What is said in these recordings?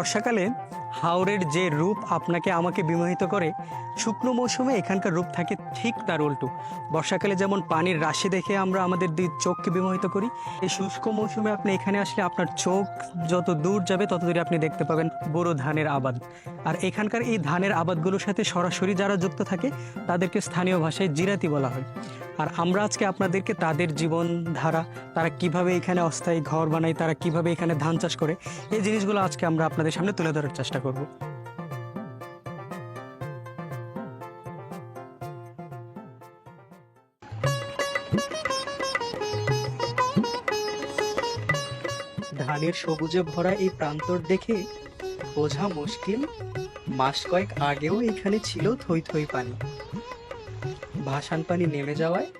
বর্ষাকালে হাওরের যে রূপ আপনাকে আমাকে বিমোহিত করে শুকনো মৌসুমে এখানকার রূপ থাকে ঠিক তার উল্টো। বর্ষাকালে যেমন পানির রাশি দেখে আমরা আমাদের চোখকে বিমোহিত করি, এই শুষ্ক মৌসুমে আপনি এখানে আসলে আপনার চোখ যত দূর যাবে তত দূরে আপনি দেখতে পাবেন বড় ধানের আবাদ। আর এখানকার এই ধানের আবাদগুলোর সাথে সরাসরি যারা যুক্ত থাকে, তাদেরকে স্থানীয় ভাষায় জিরাতি বলা হয়। আর আমরা আজকে আপনাদেরকে তাদের জীবনধারা, তারা কীভাবে এখানে অস্থায়ী ঘর বানায়, তারা কীভাবে এখানে ধান চাষ করে, এই জিনিসগুলো আজকে আমরা আপনাদের সামনে তুলে ধরার চেষ্টা করব। ধানের সবুজে ভরা এই প্রান্তর দেখে বোঝা মুশকিল। মাস কয়েক আগেও এখানে ছিল থই থই পানি। ভাসান পানি নেমে যাওয়ায়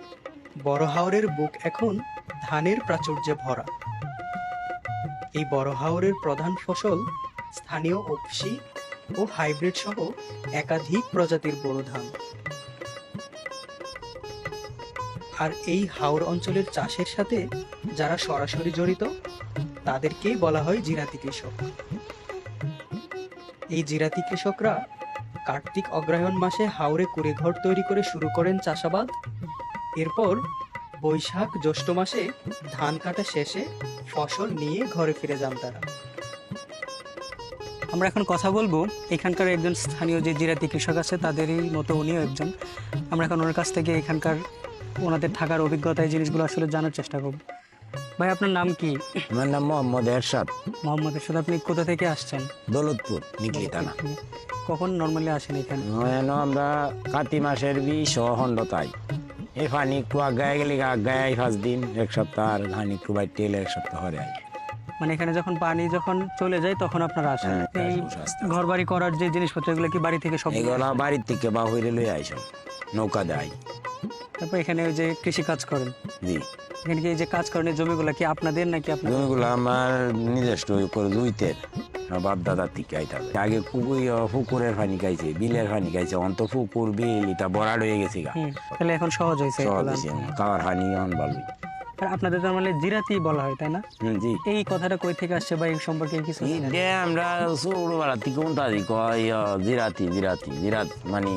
বড় হাওরের বুক এখন ধানের প্রাচুর্যে ভরা। এই বড় হাওরের প্রধান ফসল স্থানীয় অপসি ও হাইব্রিড সহ একাধিক প্রজাতির বোরো ধান। আর এই হাওর অঞ্চলের চাষের সাথে যারা সরাসরি জড়িত তাদেরকেই বলা হয় জিরাতি কৃষক এই জিরাতি কৃষকরা কার্তিক অগ্রহায়ণ মাসে হাওড়ে কুড়ে ঘর তৈরি করে শুরু করেন চাষাবাদ। এরপর বৈশাখ জ্যৈষ্ঠ মাসে ধান কাটা শেষে ফসল নিয়ে ঘরে ফিরে যান তারা। আমরা এখন কথা বলব এখানকার একজন স্থানীয় যে জিরাতি কৃষক আছে, তাদেরই মতো উনিও একজন। আমরা এখন ওনার কাছ থেকে এখানকার ওনাদের থাকার অভিজ্ঞতা, এই জিনিসগুলো আসলে জানার চেষ্টা করব। ভাই আপনার নাম কি? আমার নাম মোহাম্মদ এরশাদ। মোহাম্মদ এরশাদ আপনি কোথা থেকে আসছেন? দৌলতপুর নিকলি থানা। কখন নর্মালি আসেন এখানে? আমরা কাতি মাসের বিষ হন্ডতাই এই পানি একটু আগায় গেলে আই পাঁচ দিন এক সপ্তাহ আর ধান একটু বাইতে এলে এক সপ্তাহ হরে মানে এখানে যখন পানি যখন চলে যায় তখন আপনারা আসেন? হ্যাঁ, এই। ঘর বাড়ি করার যে জিনিসপত্র এগুলো কি বাড়ি থেকে সব এগুলা বাড়ির থেকে বা হইরে লই আইস নৌকা দেয়। তারপর এখানে ওই যে কৃষি কাজ করেন। জি। এখানে কি এই যে কাজ করেন এই জমিগুলো কি আপনাদের নাকি আপনার জমিগুলো আমার নিজস্ব করে দুইতে। বাপ দাদা থেকে আইতা আগে পুকুর পুকুরের পানি খাইছে বিলের পানি খাইছে অন্ত পুকুর বিল এটা বরাড হয়ে গেছে গা। তাহলে এখন সহজ হয়েছে সহজ। হয়েছে খাওয়ার হানি অন ভালোই। আপনাদের তার মানে জিরাতি বলা হয় তাই না? জি। এই কথাটা কই থেকে আসছে বা এই সম্পর্কে কিছু? ইডে আমরা ছোটবেলা থেকে উনতাদি কয় জিরাতি জিরাতি জিরাত মানে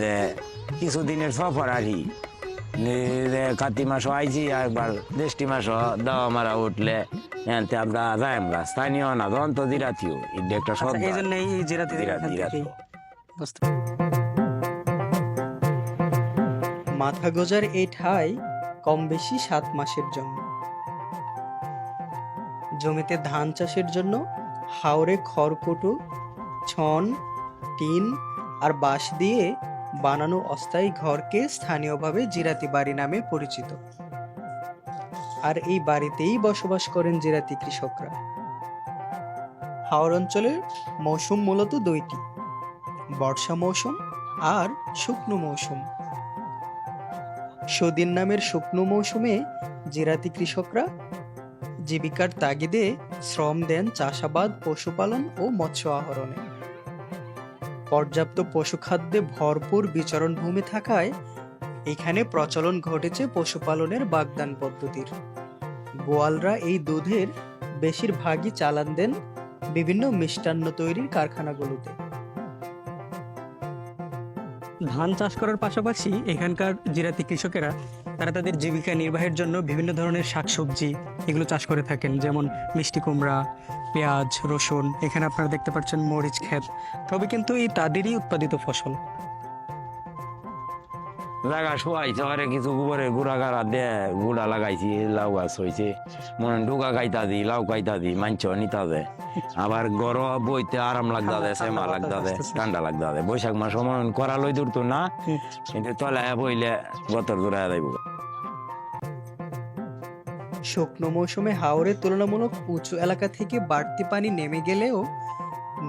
যে কিছুদিনের সফর আর কি। যে কাতি মাসও আইছি একবার জ্যৈষ্ঠী মাসও দাওয়া মারা উঠলে এনতে আমরা যাই আমরা। স্থানীয় না দন্ত জিরাতিও ইডে একটা আচ্ছা, এই জন্য এই জিরাতি জিরাত। বুঝতে মাথা গোজার এই ঠাই কম বেশি সাত মাসের জন্য। জমিতে ধান চাষের জন্য হাওরে খড়কুটো, ছন, টিন আর বাঁশ দিয়ে বানানো অস্থায়ী ঘরকে স্থানীয়ভাবে জিরাতি বাড়ি নামে পরিচিত। আর এই বাড়িতেই বসবাস করেন জিরাতি কৃষকরা। হাওর অঞ্চলের মৌসুম মূলত দুইটি, বর্ষা মৌসুম আর শুকনো মৌসুম। সদিন নামের শুকনো মৌসুমে জিরাতি কৃষকরা জীবিকার তাগিদে শ্রম দেন চাষাবাদ, পশুপালন ও মৎস্য আহরণে। পর্যাপ্ত পশুখাদ্যে ভরপুর বিচরণ ভূমি থাকায় এখানে প্রচলন ঘটেছে পশুপালনের বাগদান পদ্ধতির। গোয়ালরা এই দুধের বেশিরভাগই চালান দেন বিভিন্ন মিষ্টান্ন তৈরির কারখানাগুলোতে। ধান চাষ করার পাশাপাশি এখানকার জিরাতি কৃষকেরা, তারা তাদের জীবিকা নির্বাহের জন্য বিভিন্ন ধরনের শাকসবজি এগুলো চাষ করে থাকেন, যেমন মিষ্টি কুমড়া, পেঁয়াজ, রসুন, এখানে আপনারা দেখতে পাচ্ছেন মরিচ, ক্ষেত। তবে কিন্তু এই তাদেরই উৎপাদিত ফসল। জায়গা শোয়াই শহরে কিছু গোবরের গুড়া গাড়া দে গুড়া লাগাইছি লাউ গাছ হয়েছে মনে খাইতা দি লাউ খাইতা দি মাঞ্চ নিতা দে। আবার গরম বইতে আরাম লাগতা দে সেমা লাগতা দে ঠান্ডা লাগতা দে। বৈশাখ মাস মনে করা লই দূর তো না কিন্তু তলায় বইলে গতর দূরে যাইব শুকনো মৌসুমে হাওরের তুলনামূলক উঁচু এলাকা থেকে বাড়তি পানি নেমে গেলেও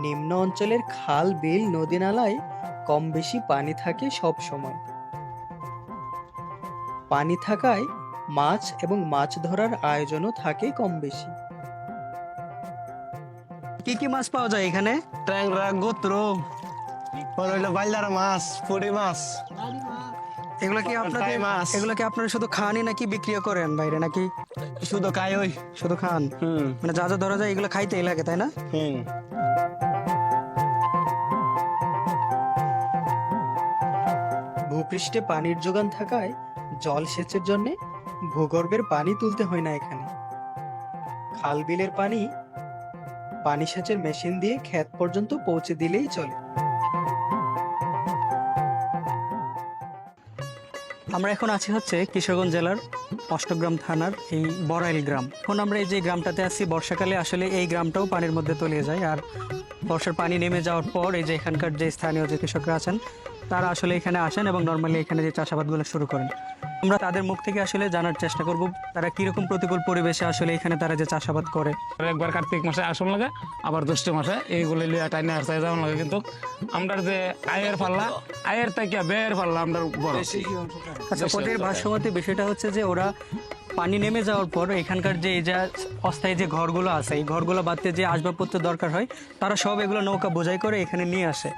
নিম্ন অঞ্চলের খাল বিল নদী নালায় কম বেশি পানি থাকে সব সময়। পানি থাকায় মাছ এবং মাছ ধরার আয়োজনও থাকে কম বেশি কি কি মাছ পাওয়া যায় এখানে? ট্যাংরা গোত্র হইল বাইলার মাছ পুরি মাছ। এগুলো কি আপনাদের মাছ। এগুলো কি আপনারা শুধু খানই নাকি বিক্রিও করেন বাইরে নাকি? শুধু খাই ওই। শুধু খান? মানে যা যা ধরা যায় এগুলো খাইতেই লাগে তাই না? হুম। ভূপৃষ্ঠে পানির যোগান থাকায় জল সেচের জন্য ভূগর্ভের পানি তুলতে হয় না এখানে। খাল বিলের পানি পানি সেচের মেশিন দিয়ে ক্ষেত পর্যন্ত পৌঁছে দিলেই চলে। আমরা এখন আছি হচ্ছে কিশোরগঞ্জ জেলার অষ্টগ্রাম থানার এই বড়াইল গ্রাম। এখন আমরা এই যে গ্রামটাতে আছি, বর্ষাকালে আসলে এই গ্রামটাও পানির মধ্যে তলিয়ে যায় আর বর্ষার পানি নেমে যাওয়ার পর এই যে এখানকার যে স্থানীয় যে কৃষকরা আছেন, তারা আসলে এখানে আসেন এবং নর্মালি এখানে যে চাষাবাদগুলো শুরু করেন। আমরা তাদের মুখ থেকে আসলে জানার চেষ্টা করব তারা কীরকম প্রতিকূল পরিবেশে আসলে এখানে তারা যে চাষাবাদ করে। একবার কার্তিক মাসে আসন লাগে আবার জ্যৈষ্ঠ মাসে এইগুলো লিয়ে টাইনে আসতে যাওয়া লাগে কিন্তু আমরা যে আয়ের পাল্লা আয়ের থেকে ব্যয়ের পাল্লা আমরা বড়। আচ্ছা ওদের ভাষ্যমতে বিষয়টা হচ্ছে যে ওরা পানি নেমে যাওয়ার পর এখানকার যে এই যা অস্থায়ী যে ঘরগুলো আছে, এই ঘরগুলো বাদতে যে আসবাবপত্র দরকার হয়, তারা সব এগুলো নৌকা বোঝাই করে এখানে নিয়ে আসে।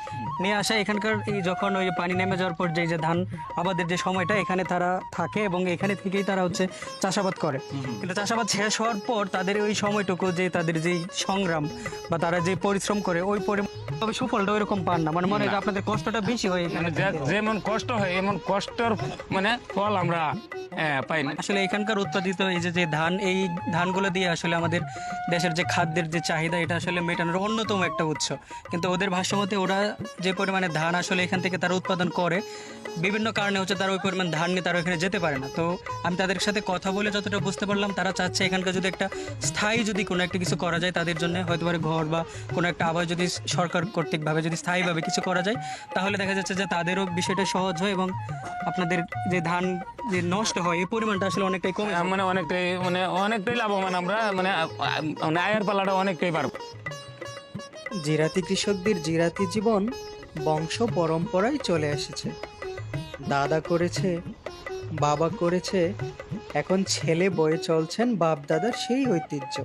নিয়ে আসে এখানকার এই যখন ওই পানি নেমে যাওয়ার পর যে যে ধান আবাদের যে সময়টা, এখানে তারা থাকে এবং এখানে থেকেই তারা হচ্ছে চাষাবাদ করে। কিন্তু চাষাবাদ শেষ হওয়ার পর তাদের ওই সময়টুকু যে তাদের যে সংগ্রাম বা তারা যে পরিশ্রম করে, ওই পরিমাণ তবে সুফলটা ওইরকম পান না। মানে মনে হয় আপনাদের কষ্টটা বেশি হয় এখানে। মানে যেমন কষ্ট হয় এমন কষ্টের মানে ফল আমরা পাই না। আসলে এখানকার উৎপাদিত এই যে ধান এই ধানগুলো দিয়ে আসলে আমাদের দেশের যে খাদ্যের যে চাহিদা এটা আসলে মেটানোর অন্যতম একটা উৎস। কিন্তু ওদের ভাষ্যমতে ওরা যে পরিমাণে ধান আসলে এখান থেকে তারা উৎপাদন করে বিভিন্ন কারণে হচ্ছে তারা ওই পরিমাণ ধান নিয়ে তারা এখানে যেতে পারে না। তো আমি তাদের সাথে কথা বলে যতটা বুঝতে পারলাম তারা চাচ্ছে এখানকার যদি একটা স্থায়ী যদি কোনো একটা কিছু করা যায় তাদের জন্য হয়তো ঘর বা কোনো একটা আবার যদি সরকার কর্তৃকভাবে যদি স্থায়ীভাবে কিছু করা যায় তাহলে দেখা যাচ্ছে যে তাদেরও বিষয়টা সহজ হয় এবং আপনাদের যে ধান যে নষ্ট হয় এই পরিমাণটা আসলে অনেকটাই কমে মানে অনেকটাই মানে অনেকটাই লাভবান আমরা মানে মানে আয়ের পাল্লাটা অনেকটাই পারব জিরাতি কৃষকদের জিরাতি জীবন বংশ পরম্পরায় চলে এসেছে। দাদা করেছে বাবা করেছে এখন ছেলে বয়ে চলছেন বাপ দাদার সেই ঐতিহ্য।